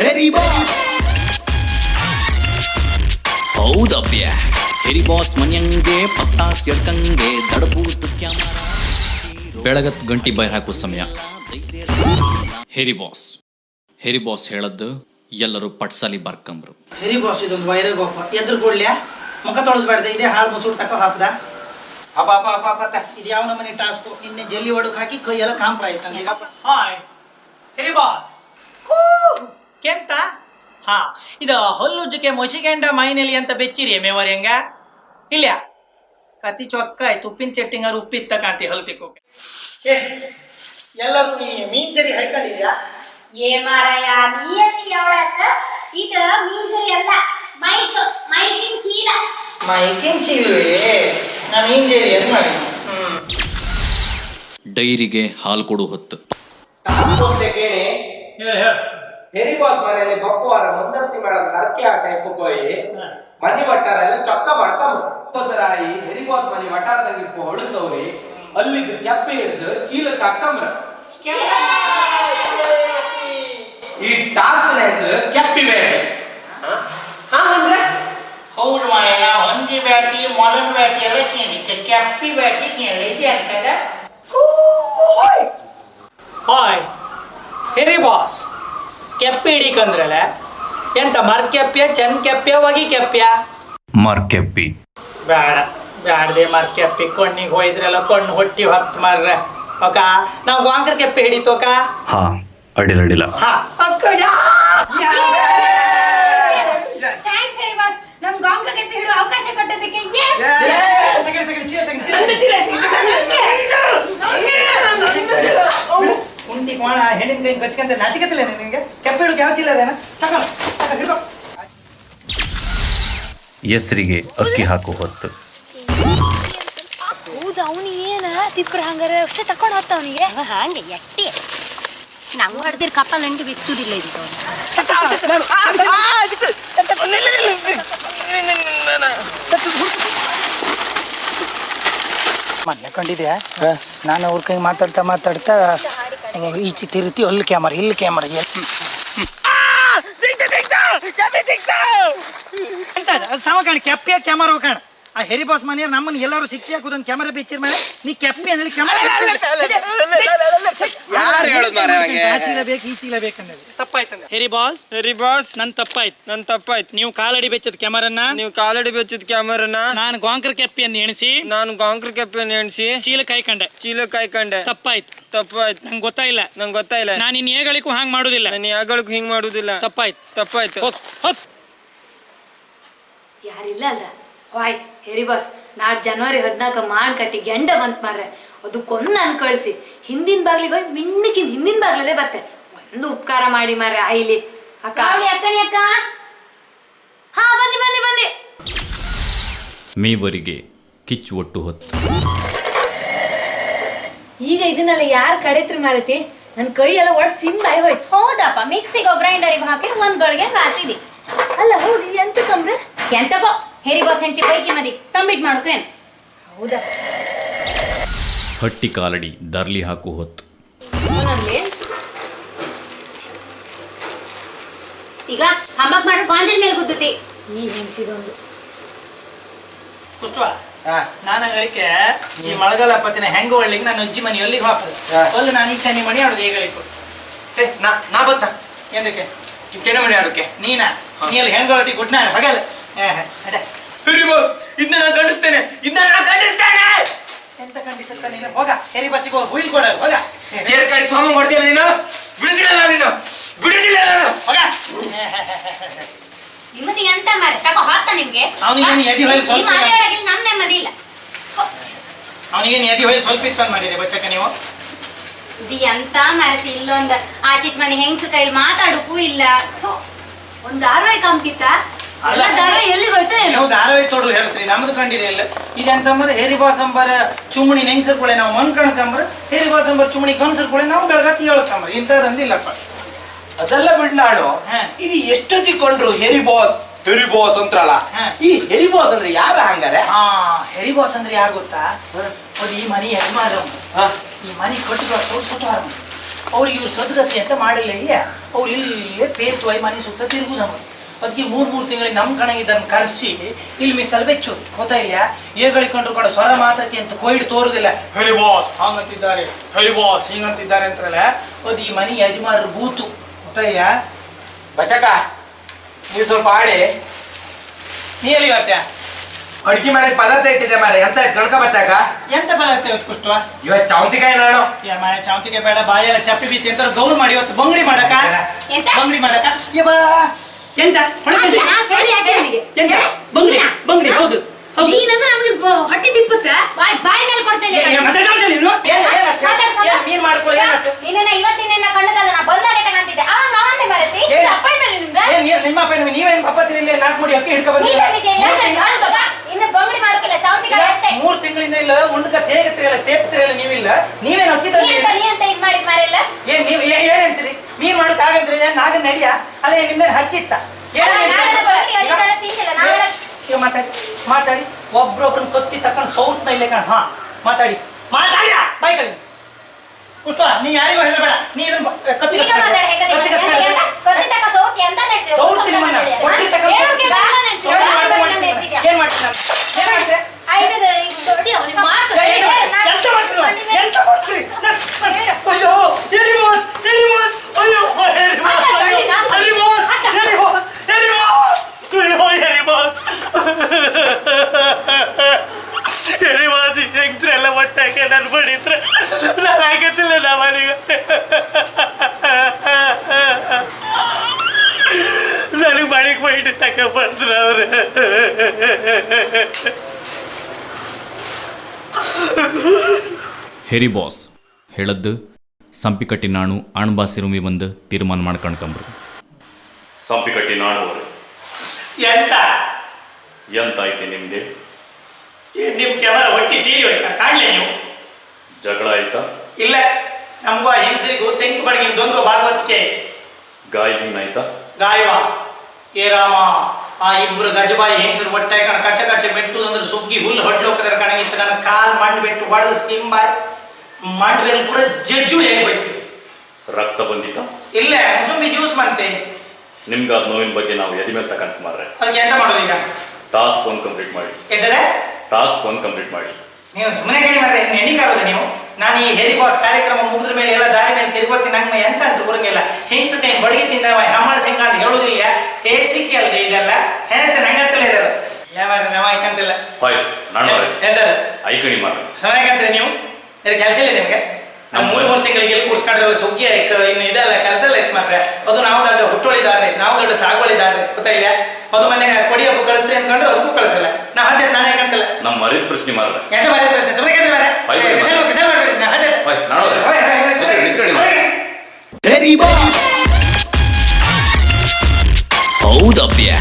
ಹೆರಿ boss ಹೌದಬ್ಬ್ಯ ಹೆರಿ boss ಮನ್ಯಂಗೆ ಪತ್ತಾಸ್ ಎಡ್ಕಂಗೆ ದಡಬು ತುಕ್ಯ ಬೆಳಗತ್ ಗಂಟಿ ಬೈರ್ ಹಾಕೋ ಸಮಯ. ಹೆರಿ ಬಾಸ್ ಹೆರಿ ಬಾಸ್ ಹೇಳದ್ದು ಎಲ್ಲರೂ ಪಟ್ಸಾಲಿ ಬರ್ಕಂಬ್ರು. ಹೆರಿ ಬಾಸ್ ಇದೊಂದು ವೈರಗೋಪ. ಎದ್ರ ಕೊಡ್ಲ್ಯಾ ಮುಖ ತೊಳೆದು ಬೇಡ್ದೆ ಇದೇ ಹಾಳು ಮುಸುಡು ತಕ್ಕ ಹಾಕ್ದ ಅಪ್ಪ ಅಪ್ಪ ಅಪ್ಪ ಅಪ್ಪ. ಇದು ಯಾವ ನಮ್ಮನೆ ಟಾಸ್ಕ್? ನಿನ್ನೆ ಜಲ್ಲಿ ಒಡಕ್ ಹಾಕಿ ಕೈ ಎಲ್ಲ ಕಾಂಪ್ರ ಆಯ್ತು ಹಾಯ್ ಹೆರಿ ಬಾಸ್ ಕೆಂತ ಹಾ ಇದು ಹಲ್ಲುಜ್ಜಿಕೆ ಮೊಸಿಗೆಂಡ ಮೈನಲ್ಲಿ ಅಂತ ಬೆಚ್ಚಿರಿ ಮೇವರ್ಯಂಗ ಇಲ್ಲ ಕತಿ ಚೊಕ್ಕ ಆಯ್ತು ಉಪ್ಪಿನ ಚಟ್ಟಿಂಗಾರು ಉಪ್ಪಿತ್ತ ಕಾಂತಿ ಹಲ್ ತಿಕ್ಕೋಕೆ. ಏ, ಎಲ್ಲರೂ ನೀ ಮೀನ್ ಚರಿ ಹೈಕೊಂಡಿದ್ಯಾ ಏ ಮಾರಾಯ ನೀಯಲ್ಲಿ ಎವಡಾಸ ಇದು ಮೀಂಜರಿ ಅಲ್ಲ ಮೈಕ್ ಮೈಕಿನ ಚೀಲ. ಮೈಕಿನ್ ಚೀಲ್ವೇ? ನಾ ಮೀನ್ ಜೇರಿ ಏನ್ ಮಾಡಿ ಹ್ಮ್. ಡೈರಿಗೆ ಹಾಲು ಕೊಡು ಹೊತ್ತು. ಕೇಳಿ. ಹೆರಿ ಬಾಸ್ ಮನೆಯಲ್ಲಿ ಬಪ್ಪುವಾರ ಮುಂದರ್ತಿ ಮೇಳದ ಹರಕೆ ಆಟ ಎಪ್ಪುಕೋಯಿ ಮನಿ ವಟ್ಟಾರ ಎಲ್ಲ ಚೊಕ್ಕ ಮಾಡ್ಕೊಂಬ ಸರಾಯಿ ಹೆರಿ ಬಾಸ್ ಮನಿ ವಟ್ಟಾರದಾಗ ಇಪ್ಪು ಹೊಳಸವ್ರಿ ಅಲ್ಲಿದ್ದು ಕೆಪ್ಪೆ ಹಿಡ್ದು ಚೀಲ ಹಾಕಂಬ್ರ. ಈ ಟಾಸ್ಕ್ ಹೆಸರು ಕೆಪ್ಪಿ ಬೇಟೆ. ಹಂಗಂದ್ರೆ? ಹೌದು ಮಾಯ ಹೊಂದಿ ಬ್ಯಾಟಿ ಮೊಲನ್ ಬ್ಯಾಟಿ ಎಲ್ಲ ಕೇಳಿಕ್ಕೆ ಕೆಪ್ಪಿ ಬ್ಯಾಟಿ ಕೇಳಿದ್ದೆ ಅಂತದ ಹಾಯ್ ಹೆರಿ ಬಾಸ್ ಕೆಪ್ಪಿ ಹಿಡಿಕಂದ್ರಲ್ಲ ಎಂತ ಮರ್ ಕೆಪ್ಪ್ಯ ಚಂದ್ ಕೆಪ್ಪ್ಯ ಒಗಿ ಕೆಪ್ಪ್ಯ? ಮರ್ಕೆಪ್ಪಿ ಬೇಡ ಬ್ಯಾಡದೆ ಮರ್ ಕೆಪ್ಪಿ. ಕಣ್ಣಿಗೆ ಹೋಯ್ದ್ರಲ್ಲ ಕಣ್ಣು ಹೊಟ್ಟಿ ಹೊತ್ತು ಮಾರ್ರೆ. ಓಕ ನಾವು ಗಾಂಕರ್ ಕೆಪ್ಪೆ ಹಿಡಿತೋಕ ಹಾ ಅಡಿಲ ಅಡಿಲ ಹಾ ಅಕ್ಕ ಯಾ! ಥ್ಯಾಂಕ್ಸ್ ಸರಿ ಬಾಸ್ ನಮ್ ಕೆಪ್ಪೆ ಹಿಡಿಯೋ ಅವಕಾಶ ಕೊಟ್ಟದಕ್ಕೆ ಯೆಸ್ ಕುಂಟಿ ಕೋಣ ಹೆಣ್ಣಿನ ಕೈ ಕಚ್ಕಂತ ನಾಚಿಕತ್ತಿಲ್ಲ ನಿನಗೆ? ಯಾವ ಹಿಡ್ಕೊ ಹೆಸರಿಗೆ ಅಕ್ಕಿ ಹಾಕೋ ಹೊತ್ತು ಹೌದು ಅವನು ಏನ ತಿಪ್ಪರ ಹಂಗಾರ ಅಷ್ಟೇ ತಕೊಂಡು ಹೋಗ್ತ ಅವನಿಗೆ ಹಂಗೆ ಎಟ್ಟಿ ನಂಗೆ ಹೊಡೆದಿರ್ ಕಪ್ಪಲ್ ನಂಗೆ ಬಿಚ್ಚುದಿಲ್ಲ ಇದು ಮೊನ್ನೆ ಕಂಡಿದ್ಯಾ ನಾನು ಅವ್ರ ಕೈ ಮಾತಾಡ್ತಾ ಮಾತಾಡ್ತಾ ಈಚೆ ತಿರುತಿ ಅಲ್ಲಿ ಕ್ಯಾಮರಾ ಇಲ್ಲಿ ಕ್ಯಾಮರಾ ಸಮ ಕಾಣ ಕೆಪ್ಪಿಯ ಕ್ಯಾಮರಾ ಕಾಣ ಆ ಹೆರಿ ಬಾಸ್ ಮನೆಯವ್ರು ನಮ್ಮನ್ನ ಎಲ್ಲರೂ ಶಿಕ್ಷೆ ಹಾಕುದಂತ ಕ್ಯಾಮರಾ ಬೆಚ್ಚಿರ ಮೇಲೆ ನೀ ಕೆಪ್ಪಿ ಅಂದ್ರೆ ಯಾರು ಹೇಳೋದು ಮಾರ್ರೆ ಬೇಕು ತಪ್ಪಾಯ್ತಂದ ಹೆರಿ ಬಾಸ್ ಹೆರಿ ಬಾಸ್ ನನ್ ತಪ್ಪಾಯ್ತು ನನ್ ತಪ್ಪಾಯ್ತು ನೀವು ಕಾಲಡಿ ಬೆಚ್ಚದ ಕ್ಯಾಮರನ್ನ ನೀವು ಕಾಲಡಿ ಬೆಚ್ಚಿದ ಕ್ಯಾಮರಾನ ನಾನು ಗಾಂಕರ್ ಕೆಪ್ಪಿ ಅಂತ ಎಣಿಸಿ ನಾನು ಕಾಂಕ್ರ ಕೆಪ್ಪೆನ ಎಣಿಸಿ ಚೀಲ ಕಾಯ್ಕಂಡೆ ಚೀಲ ಕಾಯ್ಕಂಡೆ ತಪ್ಪಾಯ್ತು ತಪ್ಪಾಯ್ತು ನಂಗೆ ಗೊತ್ತಾಯಿಲ್ಲ ನಂಗೆ ಗೊತ್ತಾಯಿಲ್ಲ ನಾನು ಇನ್ ಏಗಳಿಗೂ ಹಾಂಗ್ ಮಾಡುದಿಲ್ಲ ನಾನು ಯಾಗಳಿಗೂ ಹಿಂಗ್ ಮಾಡುದಿಲ್ಲ ತಪ್ಪಾಯ್ತು ತಪ್ಪಾಯ್ತು ಹೋಗ್ ಹೋಗ್ ಯಾರಿಲ್ಲ ಅಲ್ಲ ಹಾಯ್ ಹೇರಿ ಬಾಸ್ ನಾಡ್ ಜನವರಿ ಹದಿನಾಲ್ಕು ಮಾಡ್ ಕಟ್ಟಿ ಗೆಂಡ ಬಂತ ಮಾರ್ರೆ. ಅದಕ್ಕೊಂದ್ ನಾನು ಕಳಿಸಿ. ಹಿಂದಿನ ಬಾಗ್ಲಿಗೆ ಹೋಗಿ ಮಿಣ್ಣಕ್ಕಿಂತ ಹಿಂದಿನ ಬಾಗ್ಲಲ್ಲೇ ಬತ್ತೆ. ಒಂದು ಉಪಕಾರ ಮಾಡಿ ಮಾರ್ರೆ ಐಲಿ ಅಕ್ಕ. ಅಕ್ಕಣಿ ಅಕ್ಕ. ಹಾ ಬಂದಿ ಬಂದಿ ಬಂದಿ ಮೇವರಿಗೆ ಕಿಚ್ಚು ಒಟ್ಟು ಹೊತ್ತು. ಈಗ ಇದನ್ನೆಲ್ಲ ಯಾರು ಕಡೆತ್ರಿ ಮಾರತಿ? ನನ್ನ ಕೈ ಎಲ್ಲ ಸಿಮ್ ಆಯ್ ಹೋಯ್ತು. ಹೌದಪ್ಪ ಮಿಕ್ಸಿಗೆ ಗ್ರೈಂಡರಿಗೆ ಹಾಕಿ ಒಂದ್ ಗಳಿಗೆ ಹಾಕಿದಿ ಅಲ್ಲ ಹೌದು ಎಂತ ಕಂಬ್ರೆ? ಎಂತಗೋ ಹೆರಿ ಬಾಸ್ ಹೆಂಡತಿ ಬೈಕಿ ಮದಿ. ತಂಬಿಟ್ ಮಾಡೋಕೆ. ಹೌದಾ? ಹಟ್ಟಿ ಕಾಲಡಿ ದರ್ಲಿ ಹಾಕು ಹೊತ್ತು. ಈಗ ಹಂಬಕ್ ಮಾಡ್ರೆ ಕಾಂಜಿನ ಮೇಲೆ ಗುದ್ದುತಿ. ನೀ ಹೆಂಗಸಿದೊಂದು ಕುಷ್ಟವಾ ಹಾ. ನಾನು ಹೇಳಿಕೆ ಈ ಮಳೆಗಾಲ ಪತ್ತಿನ ಹೆಂಗ ಒಳ್ಳಿಗೆ ನಾನು ಅಜ್ಜಿ ಮನೆ ಎಲ್ಲಿಗೆ ಹಾಕುದು ಹಾ. ಅಲ್ಲಿ ನಾನು ಈ ಚನಿ ಮಣಿ ಆಡೋದು ಹೇಗಳಿತ್ತು ಏ, ನಾ ನಾ ಬತ್ತ? ಎಂದಕ್ಕೆ? ಚೆನ್ನ ಮಣಿ ಆಡೋಕೆ? ನೀನಾ? ನೀ ಅಲ್ಲಿ ಹೆಂಗ ಹೊಟ್ಟಿ ಗುಡ್ ನಾನು ಹಗಲ್. ಹೆರಿ ಬಾಸ್ ಇದನ್ನ ನಾನು ಖಂಡಿಸ್ತೇನೆ. ಇದನ್ನ ನಾನು ಖಂಡಿಸ್ತೇನೆ. ಎಂತ ಖಂಡಿಸುತ್ತ ನೀನು? ಹೋಗ ಹೇರಿ ಬಸ್ಸಿಗೆ ಹೋಗಿ. ಹುಯಿಲ್ ಕೊಡ ಹೋಗ. ಚೇರ್ ಕಾಡಿ ಸ್ವಾಮಿ ಮಾಡ್ತೀಯಲ್ಲ ನೀನು? ಬಿಡುದಿಲ್ಲ ನಾನು ನೀನು? ಬಿಡುದಿಲ್ಲ ನಾನು? ಹೋಗ. ನಿಮ್ಮದಿ ಎಂತ ಮಾರೆ? ತಗೋ ಹಾಕ್ತ ನಿಮ್ಗೆ. ಅವ್ನಿಗೆ ಎದಿ ಹೊಯ್ಲಿ ಸ್ವಲ್ಪ ನಿಮ್ಮ ಮಾತಾಡೋದಿಲ್ಲ ನಮ್ ನೆಮ್ಮದಿ ಇಲ್ಲ. ಅವನಿಗೆ ಎದಿ ಹೋಗಿ ಸ್ವಲ್ಪ ಇತ್ತು ಮಾಡಿದೆ ಬಚ್ಚಕ್ಕ ನೀವು. ಇದು ಎಂತ ಮರತಿ ಇಲ್ಲೊಂದ. ಆಚೀಚ್ ಮನೆ ಹೆಂಗ್ಸ ಕೈಲಿ ಮಾತಾಡಕ್ಕೂ ಇಲ್ಲ. ಒಂದು ಧಾರಾವಾಹಿ ಕಾಮ್ಕಿತ್ತ ಅಲ್ಲ. ದಾರ ಧಾರಾವಾಹಿ ಎಲ್ಲಿಗೆ ಹೋಯ್ತು ಏನು ನೀವು ಧಾರಾವಾಹಿ ತೊಡರು ಹೇಳ್ತೀರಿ ನಮ್ದು ಕಂಡಿರಿ ಇಲ್ಲ ಇದೆಂತಂದ್ರೆ ಹೇರಿ ಬಾಸಂಬರ ಚುಮಣಿ ನೆಂಗ್ಸರ್ಕೊಳೆ ನಾವು ಮನ್ ಕಣ್ಕಂಬ್ರ ಹೇರಿ ಬಾಸಂಬರ ಚುಮಣಿ ಕನ್ಸರ್ಕೊಳೆ ನಾವು ಬೆಳಗತ್ತಿ ಹೇಳ್ಕಂಬ್ರ ಇಂಥದ್ದಂದಿಲ್ಲಪ್ಪ ಅದೆಲ್ಲ ಬಿಡ್ ನಾಡು. ಹಾ. ಇದು ಎಷ್ಟೊತ್ತಿಕೊಂಡ್ರು ಕೊಂಡ್ರು ಬಾಸ್ ಹೆರಿ ಬಾಸ್ ಹಾ. ಈ ಹೆರಿ ಬಾಸ್ ಅಂದ್ರೆ ಯಾರ ಹಂಗಾರೆ? ಹಾ ಹೆರಿ ಬಾಸ್ ಅಂದ್ರೆ ಯಾರು ಗೊತ್ತಾ? ಅದು ಈ ಮನಿ ಯಜಮಾನ ಹಾ. ಈ ಮನೆ ಕಟ್ಟಿದ ಸುಟ್ಟು ಅವ್ರಿಗೆ ಇವ್ರು ಸದ್ಗತಿ ಅಂತ ಮಾಡಿಲ್ಲ ಇಲ್ಲ. ಅವ್ರು ಇಲ್ಲೇ ಪೇತ್ವಾಯಿ ಮನೆ ಸುತ್ತ ತಿರುಗುದು ಅದಕ್ಕೆ ಮೂರು ಮೂರು ತಿಂಗಳಿಗೆ ನಮ್ಮ ಕಣಗಿದ್ದನ್ನು ಕರೆಸಿ ಇಲ್ಲಿ ಮೀಸಲು ಬೆಚ್ಚು ಗೊತ್ತಾಯಿಲ್ಲ ಏಗಳಿಕೊಂಡ್ರು ಕೂಡ ಸ್ವರ ಮಾತ್ರಕ್ಕೆ ಅಂತ ಕೋಯ್ಡ್ ತೋರುದಿಲ್ಲ. ಹರಿ ಬಾಸ್ ಹಂಗಂತಿದ್ದಾರೆ. ಹರಿ ಬಾಸ್ ಹಿಂಗಂತಿದ್ದಾರೆ ಅಂತಾರಲ್ಲ ಅದು ಈ ಮನೆ ಯಜಮಾನರು ಬೂತು. ಗೊತ್ತಾಯಿಲ್ಲ ಬಚಕ ನೀವು ಸ್ವಲ್ಪ ಆಡಿ ನೀ ಎಲ್ಲಿ ಬರ್ತೀಯ? ಅಡ್ಗೆ ಮನೆಗೆ ಪದಾರ್ಥ ಇಟ್ಟಿದೆ ಮಾರೆ ಎಂತ ಕಣಕ ಬತ್ತಾಕ ಎಂತ ಪದಾರ್ಥ ಇವತ್ತು ಕುಷ್ಟುವ ಇವತ್ತು ಚೌಂತಿಕಾಯಿ ನಾಡು. ಯಾ ಮನೆ ಚೌಂತಿಕಾಯಿ ಬೇಡ. ಬಾಯೆಲ್ಲ ಚಪ್ಪಿ ಬೀತಿ ಅಂತ ಗೌರ್ ಮಾಡಿ ಇವತ್ತು ಬಂಗಡಿ ಮಾಡಕ? ಬಂಗಡಿ ಮಾಡಕ? ಎಂತ? ಅವನಿಗೆ ಎಂತ? ಬಂಗಡಿ ಹೌದು. ಹೌದು ನೀನಂದ್ರೆ ನಮ್ಗೆ ಹೊಟ್ಟೆ ತಿಪ್ಪತ್ತ ಬಾಯ್ ಬಾಯ್ ಮೇಲೆ ಏ, ಮತ್ತೆ ಜಾಡ್ಸಲ್ಲ ನೀನು? ನೀನ್? ನಿನ್ನ ಇವತ್ತಿನ ಕಣ್ಣದಲ್ಲ ನಾ ಬಂದಾಗ ಕಾಣ್ತಿದ್ದೆ ಅವಾಗ ಅವಂದೆ ಬರತಿ ಏನ್- ಅಪಾಯಿಂಟ್ಮೆಂಟ್ ನಿಮ್ಗೆ ಏನ್ ನಿಮ್ಮ ಅಪ್ಪ ಏನು- ನೀವೇನ್ ಪಪ್ಪತ್ತಿನಿಲ್ಲ ನಾಲ್ಕು ಮುಡಿ ಅಕ್ಕಿ ಹಿಡ್ಕೊ ಬಂದಿಲ್ಲ ಇನ್ನು ಬಂಗಡಿ ಮಾಡ್ಕಿಲ್ಲ ಚೌಂತಿಕಾಯಿ ಅಷ್ಟೇ. ಮೂರ್ ತಿಂಗಳಿಂದ ಇಲ್ಲ ಉಂಡ್ಕ ತೇಗತ್ರಿಯಲ್ಲ ತೇಪ್ತಿರಲ್ಲ ನೀವಿಲ್ಲ. ನೀವೇನ್ ಅಕ್ಕಿ ಅಂತ ನೀ ಅಂತ ಇದ್ ಮಾಡಿದ್ ಮಾರಿಲ್ಲ ಏನ್ ನೀವ್ ಏನ್ ಹೇಳ್ತೀರಿ ನೀನ್ ಮಾಡೋಕ್ ಆಗಂತ್ರಿ ಏನ್ ನಾಗನ್ ನಡಿಯ? ಅಲ್ಲ ನಿಮ್ದೇನು ಹಕ್ಕಿತ್ತ ಮಾತಾಡಿ ಮಾತಾಡಿ. ಒಬ್ರೊಬ್ರನ್ನ ಕತ್ತಿ ತಕೊಂಡು ಸೌತ್ ಇಲ್ಲೇ ಕಣ ಹಾ ಮಾತಾಡಿ. ಮಾತಾಡಿ ಬೈಕಲ್ಲಿ. ಕುಷ್ಟ ನೀ ಯಾರಿಗೂ ಹೇಳಬೇಡ. ನೀ ಇದನ್ನ ಕತ್ತಿ ಮನೆಗೆ ತಕ ಬಂದ್ರ ಅವ್ರು. ಹೆರಿ ಬಾಸ್ ಹೇಳದ್ದು ಸಂಪಿಕಟ್ಟಿ ನಾಣು ಅಣ್ಬಾಸಿರುಮಿ ಬಂದು ತೀರ್ಮಾನ ಮಾಡ್ಕೊಂಡ್ಕಂಬ್ರು ಸಂಪಿಕಟ್ಟಿ ಅವರು. ಎಂತ? ಎಂತಾಯ್ತು ನಿಮ್ಗೆ? ಏನ್ ನಿಮ್ ಕ್ಯಾಮರಾ ಒಟ್ಟಿ ಸೀರಿ ಹೋಯ್ತಾ ಕಾಣ್ಲಿ ನೀವು? ಜಗಳ ಆಯ್ತಾ? ಇಲ್ಲ ನಮ್ಗೂ ಆ ಹೆಂಗಸರಿಗೂ ತೆಂಕು ಬಡಗಿನ ದೊಂದು ಭಾಗವತಿಕೆ ಆಯ್ತು ಗಾಯ ಗಾಯವ? ಏ ರಾಮ ಆ ಇಬ್ರು ಗಜಬಾಯಿ ಹೆಂಗಸರು ಒಟ್ಟಾಗಿ ಕಣ ಕಚ ಕಚ ಬೆಟ್ಟು ಅಂದ್ರೆ ಸುಗ್ಗಿ ಹುಲ್ಲು ಹೊಡ್ಲೋಕದ್ರ ಕಣಗಿತ್ತು ನನ್ನ ಕಾಲ್ ಮಂಡ್ ಬಿಟ್ಟು ಹೊಡೆದು ಸಿಂಬಾಯ್. ಮಂಡ್ ಬೆಲ್ ಪೂರ ಜಜ್ಜು ಹೇಗೆ ಬೈತಿ ರಕ್ತ ಬಂದಿತ್ತ? ಇಲ್ಲ ಮುಸುಂಬಿ ಜ್ಯೂಸ್ ಮಂತೆ ನಿಮ್ಗೆ ಅದು ನೋವಿನ ಬಗ್ಗೆ ನಾವು ಎದಿ ಮೇಲೆ ತಕಂತ ಮಾರ್ರೆ. ಅದಕ್ಕೆ ಎಂತ ಮಾಡೋದು ಈಗ? ಟಾಸ್ಕ್ ಒಂದು ಕಂಪ್ಲೀಟ್ ಮಾಡಿ. ಎಂದರೆ ಟಾಸ್ಕ್ ಒಂದು ಕಂಪ್ಲೀಟ್ ಮಾಡಿ. ನೀವು ಸುಮ್ಮನೆ ಕೇಳಿ ಮಾರ್ರೆ ನೆನಿಕಾರೋದು ನೀವು? ನಾನು ಈ ಹೇರಿ ಬಾಸ್ ಕಾರ್ಯಕ್ರಮ ಮುಗಿದ್ರ ಮೇಲೆ ಎಲ್ಲ ದಾರಿ ಮೇಲೆ ತಿರುಗೋತಿ ನಂಗೆ ಎಂತ ಅಂತ ಊರಂಗಿಲ್ಲ? ಹಿಂಸತೆ ಬಡಗಿ ತಿಂದವ ಹೆಮ್ಮಳ ಸಿಂಗ ಅಂತ ಹೇಳುದಿಲ್ಲ ಹೇಸಿಕೆ ಅಲ್ದೆ ಇದೆಲ್ಲ. ಹೇಳ್ತೆ ನಂಗತ್ತಲ್ಲ ಇದೆಲ್ಲ ಯಾವ ನವ ಐಕಂತಿಲ್ಲ ಹಾಯ್ ನಾನು ಎಂತಾರ ಐಕಣಿ ಮಾರ್ರೆ. ಸಮಯಕ್ಕಂತ್ರಿ ನೀವು? ಕೆಲಸ ಇಲ್ಲ ನಿಮಗೆ? ನಮ್ಮ ಮೂರು ಮೂರು ತಿಂಗಳಿಗೆ ಎಲ್ಲಿ ಕೂರ್ಸ್ಕೊಂಡ್ರೆ ಸುಗ್ಗಿ ದೊಡ್ಡ ಸಾಗುವಳಿದಾರರು ಗೊತ್ತಾಗಿಲ್ಲ ಅದು ಮನೆಗೆ ಕೊಡಿಯಪ್ಪ ಕಳಿಸ್ರಿ ಅಂದ್ಕೊಂಡ್ರೆ ಅದಕ್ಕೂ ಕಳಿಸಲ್ಲ. ನಾ ಹಾಜೆ ನಾನು ಯಾಕಂತಲ್ಲ ನಮ್ಮ ಮರಿದ ಪ್ರಶ್ನೆ ಮಾಡ ಯಾಕೆ ಮರಿದ ಪ್ರಶ್ನೆ? ಸುಮ್ಮನೆ ಕೇಳಿ ಬೇರೆ ವಿಷಯ ವಿಷಯ ಮಾಡ್ಬೇಡಿ ನಾ ಹಾಜೆ ವೆರಿ ಬಾಸ್ ಹೌದಪ್ಪ್ಯಾ